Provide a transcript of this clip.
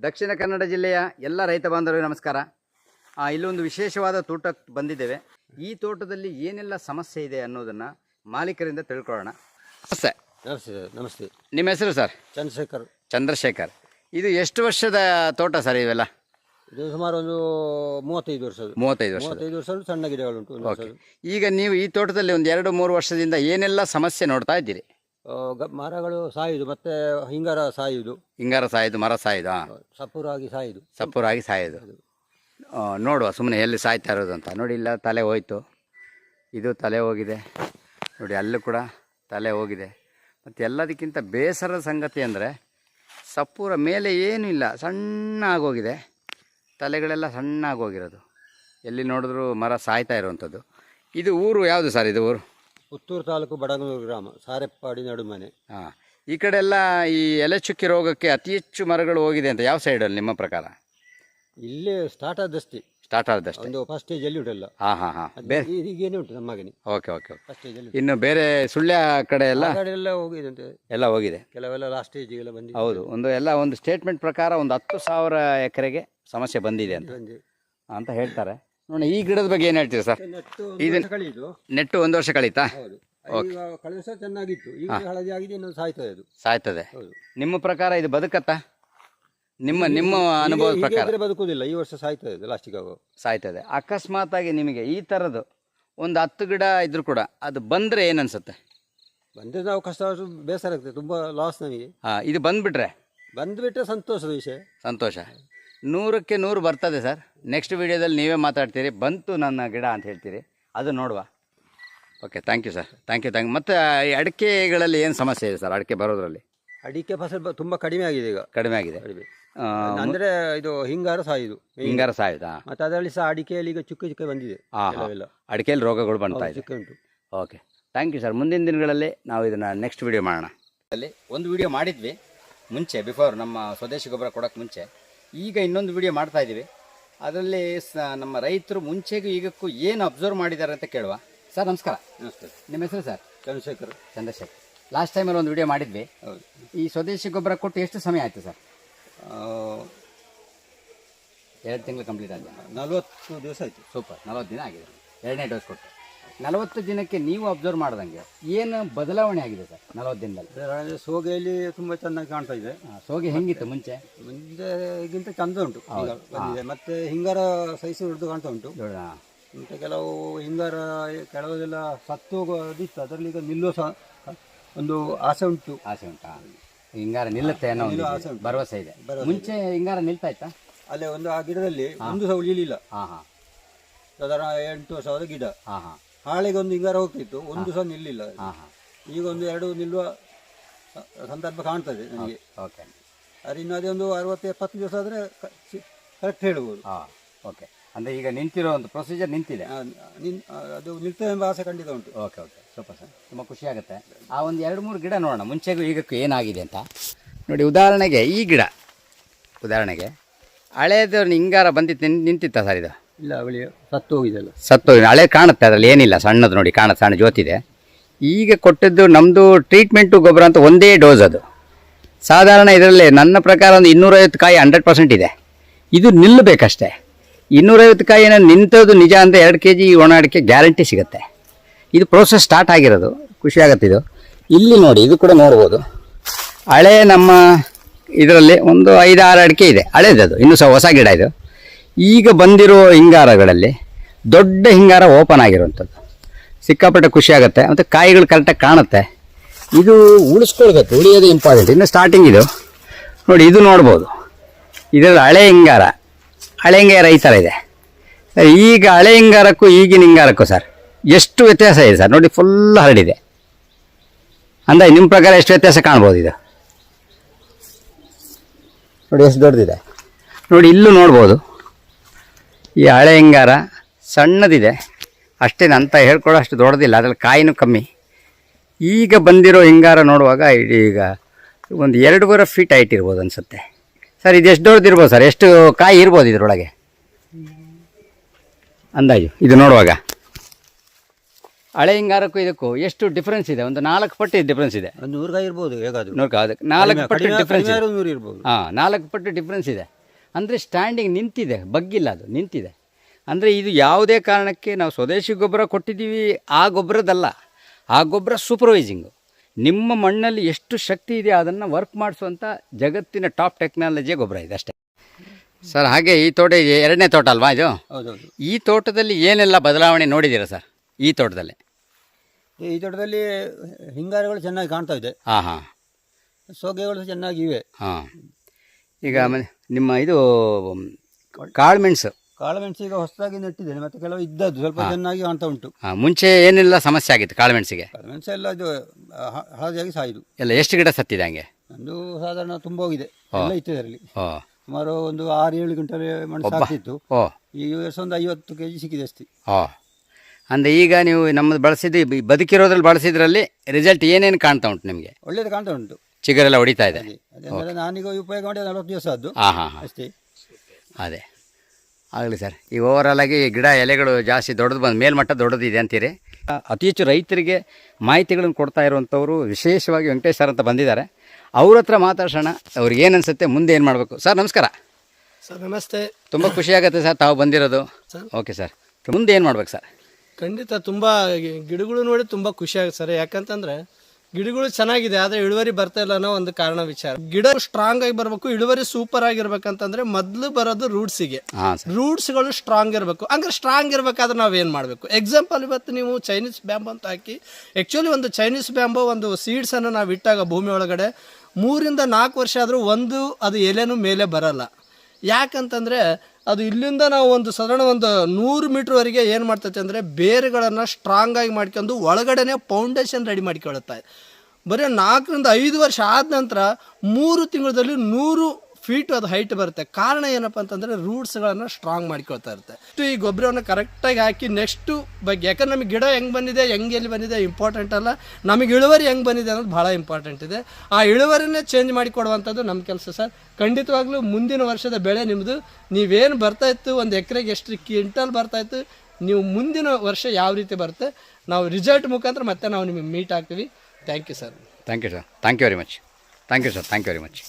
ದಕ್ಷಿಣ ಕನ್ನಡ ಜಿಲ್ಲೆಯ ಎಲ್ಲ ರೈತ ಬಾಂಧವರಿಗೆ ನಮಸ್ಕಾರ. ಇಲ್ಲೊಂದು ವಿಶೇಷವಾದ ತೋಟಕ್ಕೆ ಬಂದಿದ್ದೇವೆ. ಈ ತೋಟದಲ್ಲಿ ಏನೆಲ್ಲ ಸಮಸ್ಯೆ ಇದೆ ಅನ್ನೋದನ್ನು ಮಾಲೀಕರಿಂದ ತಿಳ್ಕೊಳ್ಳೋಣ. ನಮಸ್ತೆ. ನಮಸ್ತೆ ಸರ್ ನಮಸ್ತೆ. ನಿಮ್ಮ ಹೆಸರು ಸರ್? ಚಂದ್ರಶೇಖರ್. ಚಂದ್ರಶೇಖರ್. ಇದು ಎಷ್ಟು ವರ್ಷದ ತೋಟ ಸರ್ ಇವೆಲ್ಲ? ಇದು ಸುಮಾರು ಒಂದು ಮೂವತ್ತೈದು ವರ್ಷ ಮೂವತ್ತೈದು ವರ್ಷ ಮೂವತ್ತೈದು ವರ್ಷ ಸಣ್ಣ ಗಿಡಗಳುಂಟು ಓಕೆ. ಈಗ ನೀವು ಈ ತೋಟದಲ್ಲಿ ಒಂದು ಎರಡು ಮೂರು ವರ್ಷದಿಂದ ಏನೆಲ್ಲ ಸಮಸ್ಯೆ ನೋಡ್ತಾ ಇದ್ದೀರಿ? ಗ- ಮರಗಳು ಸಾಯುದು ಮತ್ತೆ ಹಿಂಗಾರ ಸಾಯುದು. ಹಿಂಗಾರ ಸಾಯುದು ಮರ ಸಾಯೋದು? ಹಾಂ ಸಪೂರಾಗಿ ಸಾಯುದು. ಸಪ್ಪುರಾಗಿ ಸಾಯೋದು. ಆ, ನೋಡುವ ಸುಮ್ಮನೆ ಎಲ್ಲಿ ಸಾಯ್ತಾ ಇರೋದು ಅಂತ. ನೋಡಿ ಇಲ್ಲ ತಲೆ ಹೋಯ್ತು. ಇದು ತಲೆ ಹೋಗಿದೆ. ನೋಡಿ ಅಲ್ಲೂ ಕೂಡ ತಲೆ ಹೋಗಿದೆ. ಮತ್ತು ಎಲ್ಲದಕ್ಕಿಂತ ಬೇಸರದ ಸಂಗತಿ ಅಂದರೆ ಸಪ್ಪೂರ ಮೇಲೆ ಏನೂ ಇಲ್ಲ ಸಣ್ಣ ಆಗೋಗಿದೆ ತಲೆಗಳೆಲ್ಲ ಸಣ್ಣ ಆಗೋಗಿರೋದು ಎಲ್ಲಿ ನೋಡಿದ್ರೂ ಮರ ಸಾಯ್ತಾ ಇರುವಂಥದ್ದು. ಇದು ಊರು ಯಾವುದು ಸರ್ ಇದು ಊರು? ಪುತ್ತೂರು ತಾಲೂಕು ಬಡಗನೂರು ಗ್ರಾಮ ಸಾರೆಪ್ಪಾಡಿ ನಡುಮನೆ. ಹಾಂ ಈ ಕಡೆ ಎಲ್ಲ ಈ ಎಲೆ ಚುಕ್ಕಿ ರೋಗಕ್ಕೆ ಅತಿ ಹೆಚ್ಚು ಮರಗಳು ಹೋಗಿದೆ ಅಂತ ಯಾವ ಸೈಡಲ್ಲಿ ನಿಮ್ಮ ಪ್ರಕಾರ? ಇಲ್ಲೇ ಸ್ಟಾರ್ಟ್ ಆದಷ್ಟೇ. ಸ್ಟಾರ್ಟ್ ಆದಷ್ಟೇ. ಒಂದು ಫಸ್ಟ್ ಸ್ಟೇಜಲ್ಲಿ ಉಂಟಲ್ಲ. ಹಾಂ ಹಾಂ ಹಾಂ. ಬೇರೆ ಈಗೇನೆ ಉಂಟು ನಮ್ಮ ಓಕೆ ಓಕೆ ಓಕೆ ಫಸ್ಟ್ ಸ್ಟೇಜಲ್ಲಿ ಇನ್ನು ಬೇರೆ ಸುಳ್ಯ ಕಡೆ ಎಲ್ಲ? ಆ ಕಡೆ ಎಲ್ಲ ಹೋಗಿದಂತೆ ಎಲ್ಲ ಹೋಗಿದೆ. ಕೆಲವೆಲ್ಲ ಲಾಸ್ಟ್ ಸ್ಟೇಜಿಗೆಲ್ಲ ಬಂದಿದೆ. ಹೌದು ಒಂದು ಎಲ್ಲ ಒಂದು ಸ್ಟೇಟ್ಮೆಂಟ್ ಪ್ರಕಾರ ಒಂದು ಹತ್ತು ಸಾವಿರ ಎಕರೆಗೆ ಸಮಸ್ಯೆ ಬಂದಿದೆ ಅಂತ. ಬಂದಿದೆ. ಅಂತ ಹೇಳ್ತಾರೆ. ನೋಡಿ ಈ ಗಿಡದ ಬಗ್ಗೆ ಏನು ಹೇಳ್ತೀರಾ ಸರ್? ನೆಟ್ಟು ನೆಟ್ಟು ಒಂದು ವರ್ಷ ಕಳೀತಾ? ಹೌದು. ಈಗ ಕಳೆದ ವರ್ಷ ಚೆನ್ನಾಗಿತ್ತು. ಈಗ ಹಳದಿ ಆಗಿದೆ ಇನ್ನೊಂದು ಸಾಯ್ತದೆ ಅದು. ಸಾಯ್ತದೆ. ಹೌದು. ನಿಮ್ಮ ಪ್ರಕಾರ ಇದು ಬದುಕತ್ತಾ? ನಿಮ್ಮ ನಿಮ್ಮ ಅನುಭವದ ಪ್ರಕಾರ? ಇದ್ರೆ ಬದುಕುದಿಲ್ಲ ಈ ವರ್ಷ ಸಾಯ್ತದೆ ಅದು ಲಾಸ್ಟಿಗೆ ಆಗೋ ಸಾಯ್ತದೆ. ಅಕಸ್ಮಾತ್ ಆಗಿ ನಿಮಗೆ ಈ ಥರದ್ದು ಒಂದು ಹತ್ತು ಗಿಡ ಇದ್ರು ಕೂಡ ಅದು ಬಂದರೆ ಏನನ್ಸುತ್ತೆ? ಬಂದ್ರೆ ನಾವು ಕಷ್ಟ ಬೇಸರ ಆಗ್ತದೆ. ತುಂಬಾ ಲಾಸ್ ನಮಗೆ. ಹಾಂ ಇದು ಬಂದ್ಬಿಟ್ರೆ? ಬಂದ್ಬಿಟ್ರೆ ಸಂತೋಷದ ವಿಷಯ. ಸಂತೋಷ. ನೂರಕ್ಕೆ ನೂರು ಬರ್ತದೆ ಸರ್. ನೆಕ್ಸ್ಟ್ ವಿಡಿಯೋದಲ್ಲಿ ನೀವೇ ಮಾತಾಡ್ತೀರಿ. ಬಂತು ನನ್ನ ಗಿಡ ಅಂತ ಹೇಳ್ತೀರಿ. ಅದು ನೋಡುವ. Okay thank you sir thank you thank you ಮತ್ತು ಈ ಅಡಿಕೆಗಳಲ್ಲಿ ಏನು ಸಮಸ್ಯೆ ಇದೆ ಸರ್ ಅಡಿಕೆ ಬರೋದರಲ್ಲಿ? ಅಡಿಕೆ ಫಸಲು ತುಂಬ ಕಡಿಮೆ ಆಗಿದೆ ಈಗ. ಕಡಿಮೆ ಆಗಿದೆ. ಅಂದರೆ ಇದು ಹಿಂಗಾರು ಸಾಯುದು. ಹಿಂಗಾರು ಸಾಯ್ತಾ ಮತ್ತೆ ಅದರಲ್ಲಿ ಸಹ ಅಡಿಕೆಯಲ್ಲಿ ಈಗ ಚುಕ್ಕೆ ಚುಕ್ಕೆ ಬಂದಿದೆ. ಅಡಿಕೆಯಲ್ಲಿ ರೋಗಗಳು ಬಂತಾ ಹೌದು, ಇದೆ. ಚುಕ್ಕೆ ಉಂಟು. ಓಕೆ ಥ್ಯಾಂಕ್ ಯು ಸರ್ ಮುಂದಿನ ದಿನಗಳಲ್ಲಿ ನಾವು ಇದನ್ನು ನೆಕ್ಸ್ಟ್ ವಿಡಿಯೋ ಮಾಡೋಣ. ಅಲ್ಲಿ ಒಂದು ವಿಡಿಯೋ ಮಾಡಿದ್ವಿ. ಮುಂಚೆ ಬಿಫೋರ್ ನಮ್ಮ ಸ್ವದೇಶಿ ಗೊಬ್ಬರ ಕೊಡೋಕ್ಕೆ ಮುಂಚೆ. ಈಗ ಇನ್ನೊಂದು ವಿಡಿಯೋ ಮಾಡ್ತಾ ಇದ್ದೀವಿ ಅದರಲ್ಲಿ ಸ ನಮ್ಮ ರೈತರು ಮುಂಚೆಗೂ ಈಗಕ್ಕೂ ಏನು ಅಬ್ಸರ್ವ್ ಮಾಡಿದ್ದಾರೆ ಅಂತ ಕೇಳುವ. ಸರ್ ನಮಸ್ಕಾರ. ನಮಸ್ಕಾರ ನಿಮ್ಮ ಹೆಸರು ಸರ್? ಚಂದ್ರಶೇಖರ್. ಚಂದ್ರಶೇಖರ್. ಲಾಸ್ಟ್ ಟೈಮಲ್ಲಿ ಒಂದು ವಿಡಿಯೋ ಮಾಡಿದ್ವಿ. ಹೌದು. ಈ ಸ್ವದೇಶಿ ಗೊಬ್ಬರ ಕೊಟ್ಟು ಎಷ್ಟು ಸಮಯ ಆಯಿತು ಸರ್? ಎರಡು ತಿಂಗಳು ಕಂಪ್ಲೀಟ್ ಆಗಿದೆ ನಲವತ್ತು ದಿವಸ ಆಯಿತು. ಸೂಪರ್ ನಲವತ್ತು ದಿನ ಆಗಿದೆ. ಎರಡನೇ ಡೋಸ್ ಕೊಟ್ಟು. ನಲವತ್ತು ದಿನಕ್ಕೆ ನೀವು ಅಬ್ಸರ್ವ್ ಮಾಡ್ದಂಗೆ ಏನು ಬದಲಾವಣೆ ಆಗಿದೆ ಸರ್ ನಲವತ್ತು ದಿನದಲ್ಲಿ? ಸೋಗೆಯಲ್ಲಿ ತುಂಬಾ ಚೆನ್ನಾಗಿ ಕಾಣ್ತಾ ಇದೆ. ಸೋಗೆ ಹೆಂಗಿತ್ತು ಮುಂಚೆ? ಮುಂಚೆಗಿಂತ ಚಂದ ಉಂಟು ಈಗ ಬಂದಿದೆ. ಮತ್ತೆ ಹಿಂಗಾರ ಸೈಜ್ ಹಿಡಿದು ಕಾಣ್ತಾ ಉಂಟು. ಮತ್ತೆ ಕೆಲವು ಹಿಂಗಾರ ಕೆಲವೆಲ್ಲ ಸತ್ತು ಹೋಗೋದಿತ್ತು. ಅದರಲ್ಲಿ ಈಗ ನಿಲ್ಲೋ ಸಹ ಒಂದು ಆಸೆ ಉಂಟು. ಆಸೆ ಉಂಟಾ? ಹಿಂಗಾರ ನಿಲ್ಲುತ್ತೆ ಅನ್ನೋ ಒಂದು. ಆಸೆ ಉಂಟು. ಭರವಸೆ ಇದೆ. ಮುಂಚೆ ಹಿಂಗಾರ ನಿಲ್ತಾ ಇತ್ತಾ? ಅಲ್ಲೇ ಒಂದು ಆ ಗಿಡದಲ್ಲಿ ಒಂದು ಸಹ ಉಳಿಲಿಲ್ಲ ಹಾಂ ಹಾ. ಸಾಧಾರಣ ಎಂಟು ಸಾವಿರ ಗಿಡ. ಹಾ ಹಾಂ. ಹಾಳೆಗೆ ಒಂದು ಹಿಂಗಾರ ಹೋಗ್ತಿತ್ತು ಒಂದು ಸಹ ನಿಲ್ಲಿಲ್ಲ. ಹಾಂ ಹಾಂ. ಈಗ ಒಂದು ಎರಡು ನಿಲ್ಲುವ ಸ- ಸಂದರ್ಭ ಕಾಣ್ತದೆ ನನಗೆ. ಓಕೆ. ಅದು ಇನ್ನು ಅದೇ ಒಂದು ಅರವತ್ತು ಎಪ್ಪತ್ತು ದಿವಸ ಆದರೆ ಕರೆಕ್ಟ್ ಹೇಳ್ಬೋದು. ಹಾಂ ಓಕೆ. ಅಂದರೆ ಈಗ ನಿಂತಿರೋ ಒಂದು ಪ್ರೊಸೀಜರ್ ನಿಂತಿದೆ? ಆ, ನಿನ್- ಆ, ಅದು ನಿಲ್ತದೆ ಎಂಬ ಆಸೆ ಖಂಡಿತ ಉಂಟು. Okay okay. ಸ್ವಲ್ಪ ಸರ್. ತುಂಬ ಖುಷಿ ಆಗುತ್ತೆ. ಆ ಒಂದು ಎರಡು ಮೂರು ಗಿಡ ನೋಡೋಣ. ಮುಂಚೆಗೂ ಈಗಕ್ಕೂ ಏನಾಗಿದೆ ಅಂತ. ನೋಡಿ ಉದಾಹರಣೆಗೆ ಈ ಗಿಡ. ಉದಾಹರಣೆಗೆ ಹಳೇದು ಹಿಂಗಾರ ಬಂದಿತ್ತು ನಿಂತಿತ್ತ ಸರ್ ಇದು? ಇಲ್ಲ ಅವಳಿ ಸತ್ತು ಹೋಗಿದೆಲ್ಲ ಸತ್ತು ಹಳೆ ಕಾಣುತ್ತೆ, ಅದರಲ್ಲಿ ಏನಿಲ್ಲ, ಸಣ್ಣದು ನೋಡಿ, ಕಾಣುತ್ತೆ, ಸಣ್ಣ ಜ್ಯೋತಿದೆ. ಈಗ ಕೊಟ್ಟಿದ್ದು ನಮ್ಮದು ಟ್ರೀಟ್ಮೆಂಟು ಗೊಬ್ಬರ ಅಂತ ಒಂದೇ ಡೋಸ್ ಅದು. ಸಾಧಾರಣ ಇದರಲ್ಲಿ ನನ್ನ ಪ್ರಕಾರ ಒಂದು ಇನ್ನೂರೈವತ್ತು ಕಾಯಿ ಹಂಡ್ರೆಡ್ ಪರ್ಸೆಂಟ್ ಇದೆ. ಇದು ನಿಲ್ಲಬೇಕಷ್ಟೇ. ಇನ್ನೂರೈವತ್ತು ಕಾಯಿನ ನಿಂತದ್ದು ನಿಜ ಅಂತ ಎರಡು ಕೆ ಜಿ ಒಣ ಅಡಿಕೆ ಗ್ಯಾರಂಟಿ ಸಿಗುತ್ತೆ. ಇದು ಪ್ರೋಸೆಸ್ ಸ್ಟಾರ್ಟ್ ಆಗಿರೋದು. ಖುಷಿ ಆಗುತ್ತೆ ಇದು. ಇಲ್ಲಿ ನೋಡಿ, ಇದು ಕೂಡ ನೋಡ್ಬೋದು. ಹಳೆ ನಮ್ಮ ಇದರಲ್ಲಿ ಒಂದು ಐದಾರು ಅಡಿಕೆ ಇದೆ. ಹಳೇದದು, ಇನ್ನೂ ಸಹ ಹೊಸ ಗಿಡ ಇದು. ಈಗ ಬಂದಿರೋ ಹಿಂಗಾರಗಳಲ್ಲಿ ದೊಡ್ಡ ಹಿಂಗಾರ ಓಪನ್ ಆಗಿರುವಂಥದ್ದು. ಸಿಕ್ಕಾಪಟ್ಟೆ ಖುಷಿ ಆಗುತ್ತೆ. ಮತ್ತು ಕಾಯಿಗಳು ಕರೆಕ್ಟಾಗಿ ಕಾಣುತ್ತೆ. ಇದು ಉಳಿಸ್ಕೊಳ್ಬೇಕು. ಉಳಿಯೋದು ಇಂಪಾರ್ಟೆಂಟ್ ಇನ್ನು ಸ್ಟಾರ್ಟಿಂಗ್ ಇದು. ನೋಡಿ, ಇದು ನೋಡ್ಬೋದು. ಇದರಲ್ಲಿ ಹಳೆ ಹಿಂಗಾರ. ಹಳೆ ಹಿಂಗಾರ ಈ ಥರ ಇದೆ. ಈಗ ಹಳೆ ಹಿಂಗಾರಕ್ಕೂ ಈಗಿನ ಹಿಂಗಾರಕ್ಕೂ ಸರ್, ಎಷ್ಟು ವ್ಯತ್ಯಾಸ ಇದೆ ಸರ್? ನೋಡಿ ಫುಲ್ ಹರಡಿದೆ. ಅಂದ ನಿಮ್ಮ ಪ್ರಕಾರ ಎಷ್ಟು ವ್ಯತ್ಯಾಸ ಕಾಣ್ಬೋದು ಇದು? ನೋಡಿ, ಎಷ್ಟು ದೊಡ್ಡದಿದೆ. ನೋಡಿ, ಇಲ್ಲೂ ನೋಡ್ಬೋದು. ಈ ಹಳೆ ಹಿಂಗಾರ ಸಣ್ಣದಿದೆ. ಅಷ್ಟೇನು ಅಂತ ಹೇಳ್ಕೊಳ್ಳೋ ಅಷ್ಟು ದೊಡ್ಡದಿಲ್ಲ ಅದ್ರಲ್ಲಿ ಕಾಯಿನೂ ಕಮ್ಮಿ. ಈಗ ಬಂದಿರೋ ಹಿಂಗಾರ ನೋಡುವಾಗ ಈಗ ಒಂದು ಎರಡೂವರೆ ಫೀಟ್ ಹೈಟ್ ಇರ್ಬೋದು ಅನಿಸುತ್ತೆ. ಸರ್ ಇದು ಎಷ್ಟು ದೊಡ್ಡದಿರ್ಬೋದು ಸರ್? ಎಷ್ಟು ಕಾಯಿ ಇರ್ಬೋದು ಇದರೊಳಗೆ? ಅಂದಾಜು ಇದು ನೋಡುವಾಗ. ಹಳೆ ಹಿಂಗಾರಕ್ಕೂ ಇದಕ್ಕೂ ಎಷ್ಟು ಡಿಫ್ರೆನ್ಸ್ ಇದೆ? ಒಂದು ನಾಲ್ಕು ಪಟ್ಟು ಡಿಫ್ರೆನ್ಸ್ ಇದೆ. ಒಂದು ನೂರು ಇರ್ಬೋದು ಹೇಗಾದ್ರು ನೋಡ್ಕ ಅದಕ್ಕೆ ನಾಲ್ಕು ಪಟ್ಟು ಡಿಫ್ರೆನ್ಸ್ ನೂರು ಇರ್ಬೋದು. ಹಾಂ ನಾಲ್ಕು ಪಟ್ಟು ಡಿಫ್ರೆನ್ಸ್ ಇದೆ. ಅಂದರೆ ಸ್ಟ್ಯಾಂಡಿಂಗ್ ನಿಂತಿದೆ ಬಗ್ಗಿಲ್ಲ ಅದು ನಿಂತಿದೆ. ಅಂದರೆ ಇದು ಯಾವುದೇ ಕಾರಣಕ್ಕೆ ನಾವು ಸ್ವದೇಶಿ ಗೊಬ್ಬರ ಕೊಟ್ಟಿದ್ದೀವಿ ಆ ಗೊಬ್ಬರದಲ್ಲ ಆ ಗೊಬ್ಬರ ಸೂಪರ್ವೈಸಿಂಗು ನಿಮ್ಮ ಮಣ್ಣಲ್ಲಿ ಎಷ್ಟು ಶಕ್ತಿ ಇದೆ ಅದನ್ನು ವರ್ಕ್ ಮಾಡಿಸುವಂಥ ಜಗತ್ತಿನ ಟಾಪ್ ಟೆಕ್ನಾಲಜಿಯ ಗೊಬ್ಬರ ಇದೆ ಅಷ್ಟೇ. ಸರ್ ಹಾಗೆ ಈ ತೋಟ ಇದೆ ಎರಡನೇ ತೋಟ ಅಲ್ವಾ ಇದು? ಈ ತೋಟದಲ್ಲಿ ಏನೆಲ್ಲ ಬದಲಾವಣೆ ನೋಡಿದ್ದೀರಾ ಸರ್ ಈ ತೋಟದಲ್ಲಿ? ಈ ತೋಟದಲ್ಲಿ ಹಿಂಗಾರಗಳು ಚೆನ್ನಾಗಿ ಕಾಣ್ತಾ ಇದೆ. ಹಾಂ ಹಾಂ ಸೋಗೆಗಳು ಚೆನ್ನಾಗಿ ಇವೆ. ಹಾಂ. ಈಗ ಆಮೇಲೆ ನಿಮ್ಮ ಇದು ಕಾಳುಮೆಣಸು ಕಾಳುಮೆಣಸು ಈಗ ಹೊಸದಾಗಿ ನೆಟ್ಟಿದ್ದೇನೆ ಮತ್ತೆ ಕೆಲವು ಇದ್ದದ್ದು ಸ್ವಲ್ಪ ಚೆನ್ನಾಗಿ ಕಾಣ್ತಾ ಉಂಟು. ಹಾಂ ಮುಂಚೆ ಏನೆಲ್ಲ ಸಮಸ್ಯೆ ಆಗಿತ್ತು ಕಾಳುಮೆಣಸಿಗೆ ಕಾಳುಮೆಣಸು ಎಲ್ಲ ಇದು ಹ- ಹಳದಿಯಾಗಿ ಸಾಯಿದು. ಎಲ್ಲ ಎಷ್ಟು ಗಿಡ ಸತ್ತಿದೆ ಹಂಗೆ? ಒಂದು ಸಾಧಾರಣ ತುಂಬ ಹೋಗಿದೆ ಎಲ್ಲ ಇತ್ತು ಇದರಲ್ಲಿ ಓ ಸುಮಾರು ಒಂದು ಆರು ಏಳು ಗಂಟೆ ಮಣ್ಣು ಸಾಕ್ತಿತ್ತು ಓ ಈ ವರ್ಷ ಒಂದು ಐವತ್ತು ಕೆ ಜಿ ಸಿಕ್ಕಿದೆ ಅಷ್ಟೇ. ಓ ಅಂದರೆ ಈಗ ನೀವು ನಮ್ಮದು ಬಳಸಿದ್ದು ಈ ಬದುಕಿರೋದ್ರಲ್ಲಿ ಬಳಸಿದ್ರಲ್ಲಿ ರಿಸಲ್ಟ್ ಏನೇನು ಕಾಣ್ತಾ ಉಂಟು ನಿಮಗೆ? ಒಳ್ಳೇದು ಕಾಣ್ತಾ ಉಂಟು. ಚಿಗುರೆಲ್ಲ ಹೊಡಿತಾ ಇದೆ. ಅದೇ ನಾನೀಗ ಉಪಯೋಗ ಮಾಡಿ ನಲವತ್ತು ದಿವಸ ಅದು. ಹಾಂ ಹಾಂ ಹಾಂ. ಅಷ್ಟೇ. ಅದೇ. ಆಗಲಿ ಸರ್ ಈ ಓವರಾಲ್ ಆಗಿ ಗಿಡ ಎಲೆಗಳು ಜಾಸ್ತಿ ದೊಡ್ಡದು ಬಂದು ಮೇಲ್ಮಟ್ಟ ದೊಡ್ಡದಿದೆ ಅಂತೀರಿ? ಅತಿ ಹೆಚ್ಚು ರೈತರಿಗೆ ಮಾಹಿತಿಗಳನ್ನು ಕೊಡ್ತಾ ಇರುವಂಥವರು ವಿಶೇಷವಾಗಿ ವೆಂಕಟೇಶ್ ಸರ್ ಅಂತ ಬಂದಿದ್ದಾರೆ. ಅವ್ರ ಹತ್ರ ಮಾತಾಡ್ಸೋಣ. ಅವ್ರಿಗೆ ಏನು ಅನಿಸುತ್ತೆ ಮುಂದೆ ಏನು ಮಾಡಬೇಕು? ಸರ್ ನಮಸ್ಕಾರ. ಸರ್ ನಮಸ್ತೆ. ತುಂಬ ಖುಷಿಯಾಗುತ್ತೆ ಸರ್ ತಾವು ಬಂದಿರೋದು. Okay sir. ಮುಂದೆ ಏನು ಮಾಡ್ಬೇಕು ಸರ್? ಖಂಡಿತ ತುಂಬ ಗಿಡಗಳು ನೋಡಿ ತುಂಬ ಖುಷಿಯಾಗುತ್ತೆ ಸರ್. ಯಾಕಂತಂದ್ರೆ ಗಿಡಗಳು ಚೆನ್ನಾಗಿದೆ ಆದರೆ ಇಳುವರಿ ಬರ್ತಾ ಇಲ್ಲ ಅನ್ನೋ ಒಂದು ಕಾರಣ ವಿಚಾರ. ಗಿಡ ಸ್ಟ್ರಾಂಗ್ ಆಗಿ ಬರಬೇಕು ಇಳುವರಿ ಸೂಪರ್ ಆಗಿರ್ಬೇಕಂತಂದ್ರೆ ಮೊದಲು ಬರೋದು ರೂಟ್ಸಿಗೆ ರೂಟ್ಸ್ಗಳು ಸ್ಟ್ರಾಂಗ್ ಇರಬೇಕು. ಅಂದ್ರೆ ಸ್ಟ್ರಾಂಗ್ ಇರಬೇಕಾದ್ರೆ ನಾವು ಏನು ಮಾಡಬೇಕು? ಎಕ್ಸಾಂಪಲ್ ಇವತ್ತು ನೀವು ಚೈನೀಸ್ ಬ್ಯಾಂಬೋ ಅಂತ ಹಾಕಿ ಆ್ಯಕ್ಚುಲಿ ಒಂದು ಚೈನೀಸ್ ಬ್ಯಾಂಬೋ ಒಂದು ಸೀಡ್ಸನ್ನು ನಾವು ಇಟ್ಟಾಗ ಭೂಮಿ ಒಳಗಡೆ ಮೂರಿಂದ ನಾಲ್ಕು ವರ್ಷ ಆದರೂ ಒಂದು ಅದು ಎಲೆನೂ ಮೇಲೆ ಬರಲ್ಲ. ಯಾಕಂತಂದರೆ ಅದು ಇಲ್ಲಿಂದ ನಾವು ಒಂದು ಸಾಧಾರಣ ಒಂದು ನೂರು ಮೀಟ್ರ್ವರೆಗೆ ಏನು ಮಾಡ್ತೈತೆ ಅಂದರೆ ಬೇರುಗಳನ್ನು ಸ್ಟ್ರಾಂಗ್ ಆಗಿ ಮಾಡ್ಕೊಂಡು ಒಳಗಡೆನೆ ಫೌಂಡೇಶನ್ ರೆಡಿ ಮಾಡಿಕೊಳ್ಳುತ್ತೆ ಬರೀ ನಾಲ್ಕರಿಂದ ಐದು ವರ್ಷ ಆದ ನಂತರ ಮೂರು ತಿಂಗಳಲ್ಲಿ ನೂರು ಫೀಟ್ ಅದು ಹೈಟ್ ಬರುತ್ತೆ. ಕಾರಣ ಏನಪ್ಪ ಅಂತಂದರೆ ರೂಟ್ಸ್ಗಳನ್ನು ಸ್ಟ್ರಾಂಗ್ ಮಾಡ್ಕೊಳ್ತಾ ಇರುತ್ತೆ. ಈ ಗೊಬ್ಬರವನ್ನು ಕರೆಕ್ಟಾಗಿ ಹಾಕಿ ನೆಕ್ಸ್ಟು ಬಗ್ಗೆ, ಯಾಕಂದ್ರೆ ನಮಗೆ ಗಿಡ ಹೆಂಗೆ ಬಂದಿದೆ, ಹೆಂಗೆ ಎಲ್ಲಿ ಬಂದಿದೆ ಇಂಪಾರ್ಟೆಂಟ್ ಅಲ್ಲ. ನಮಗೆ ಇಳುವರಿ ಹೆಂಗೆ ಬಂದಿದೆ ಅನ್ನೋದು ಭಾಳ ಇಂಪಾರ್ಟೆಂಟ್ ಇದೆ. ಆ ಇಳುವರಿನೇ ಚೇಂಜ್ ಮಾಡಿ ಕೊಡುವಂಥದ್ದು ನಮ್ಮ ಕೆಲಸ ಸರ್ ಖಂಡಿತವಾಗ್ಲೂ ಮುಂದಿನ ವರ್ಷದ ಬೆಳೆ ನಿಮ್ಮದು ನೀವೇನು ಬರ್ತಾ ಇತ್ತು, ಒಂದು ಎಕರೆಗೆ ಎಷ್ಟು ಕ್ವಿಂಟಲ್ ಬರ್ತಾ ಇತ್ತು, ನೀವು ಮುಂದಿನ ವರ್ಷ ಯಾವ ರೀತಿ ಬರುತ್ತೆ, ನಾವು ರಿಸಲ್ಟ್ ಮುಖಾಂತರ ಮತ್ತೆ ನಾವು ನಿಮಗೆ ಮೀಟ್ ಆಗ್ತೀವಿ. Thank you sir thank you sir thank you very much thank you sir thank you very much